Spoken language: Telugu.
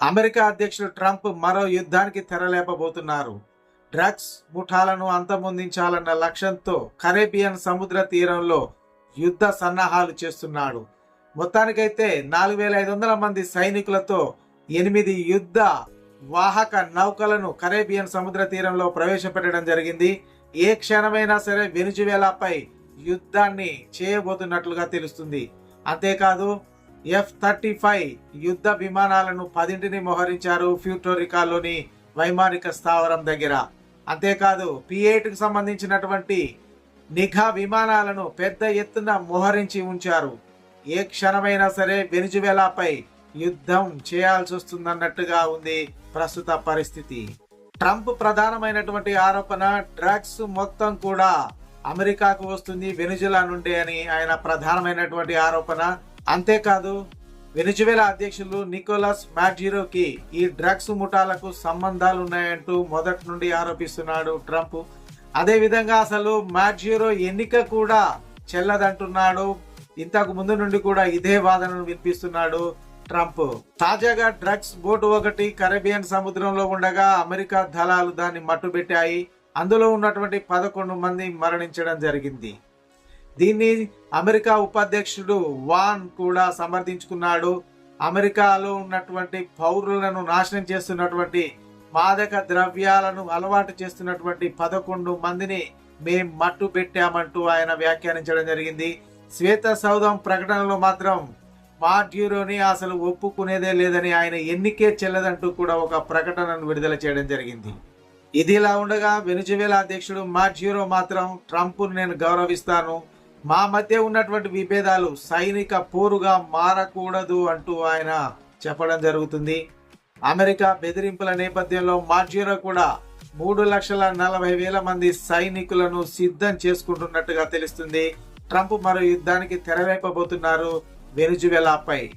అమెరికా అధ్యక్షుడు ట్రంప్ మరో యుద్ధానికి తెరలేపబోతున్నారు. డ్రగ్స్ ముఠాలను అంతమొందించాలన్న లక్ష్యంతో కరేబియన్ సముద్ర తీరంలో యుద్ధ సన్నాహాలు చేస్తున్నాడు. మొత్తానికైతే నాలుగు వేల ఐదు వందల మంది సైనికులతో ఎనిమిది యుద్ధ వాహక నౌకలను కరేబియన్ సముద్ర తీరంలో ప్రవేశపెట్టడం జరిగింది. ఏ క్షణమైనా సరే వెనుజువేలాపై యుద్ధాన్ని చేయబోతున్నట్లుగా తెలుస్తుంది. అంతేకాదు ఎఫ్ థర్టీ ఫైవ్ యుద్ధ విమానాలను పదింటిని మోహరించారు ఫ్యూటోరికాలోని వైమానిక స్థావరం దగ్గర. అంతేకాదు పిఎయిట్కు సంబంధించినటువంటి నిఘా విమానాలను పెద్ద ఎత్తున మోహరించి ఉంచారు. ఏ క్షణమైనా సరే వెనుజువేలాపై యుద్ధం చేయాల్సి వస్తుందన్నట్టుగా ఉంది ప్రస్తుత పరిస్థితి. ట్రంప్ ప్రధానమైనటువంటి ఆరోపణ డ్రగ్స్ మొత్తం కూడా అమెరికాకు వస్తుంది వెనుజులా నుండి అని ఆయన ప్రధానమైనటువంటి ఆరోపణ. అంతేకాదు వెనుజువేలా అధ్యక్షులు నికోలస్ మ్యాడ్జీరోకి ఈ డ్రగ్స్ ముఠాలకు సంబంధాలు ఉన్నాయంటూ మొదటి నుండి ఆరోపిస్తున్నాడు ట్రంప్. అదే విధంగా అసలు మ్యాడ్జీరో ఎన్నిక కూడా చెల్లదంటున్నాడు. ఇంతకు ముందు నుండి కూడా ఇదే వాదనను వినిపిస్తున్నాడు ట్రంప్. తాజాగా డ్రగ్స్ బోటు ఒకటి కరేబియన్ సముద్రంలో ఉండగా అమెరికా దళాలు దాన్ని మట్టుబెట్టాయి. అందులో ఉన్నటువంటి పదకొండు మంది మరణించడం జరిగింది. దీన్ని అమెరికా ఉపాధ్యక్షుడు వాన్ కూడా సమర్థించుకున్నాడు. అమెరికాలో ఉన్నటువంటి పౌరులను నాశనం చేస్తున్నటువంటి మాదక ద్రవ్యాలను అలవాటు చేస్తున్నటువంటి పదకొండు మందిని మేం మట్టు పెట్టామంటూ ఆయన వ్యాఖ్యానించడం జరిగింది. శ్వేత సౌధం ప్రకటనలో మాత్రం మాడ్యూరోని అసలు ఒప్పుకునేదే లేదని ఆయన ఎన్నికే చెల్లదంటూ కూడా ఒక ప్రకటనను విడుదల చేయడం జరిగింది. ఇది ఇలా ఉండగా వెనుజువేలా అధ్యక్షుడు మాడ్యూరో మాత్రం ట్రంప్ను నేను గౌరవిస్తాను. మా మధ్య ఉన్నటువంటి విభేదాలు సైనిక పోరుగా మారకూడదు అంటూ ఆయన చెప్పడం జరుగుతుంది. అమెరికా బెదిరింపుల నేపథ్యంలో మార్జియో కూడా మూడు లక్షల నలభై వేల మంది సైనికులను సిద్ధం చేసుకుంటున్నట్టుగా తెలుస్తుంది. ట్రంప్ మరో యుద్ధానికి తెరవేపబోతున్నారు వెనుజువెలాపై.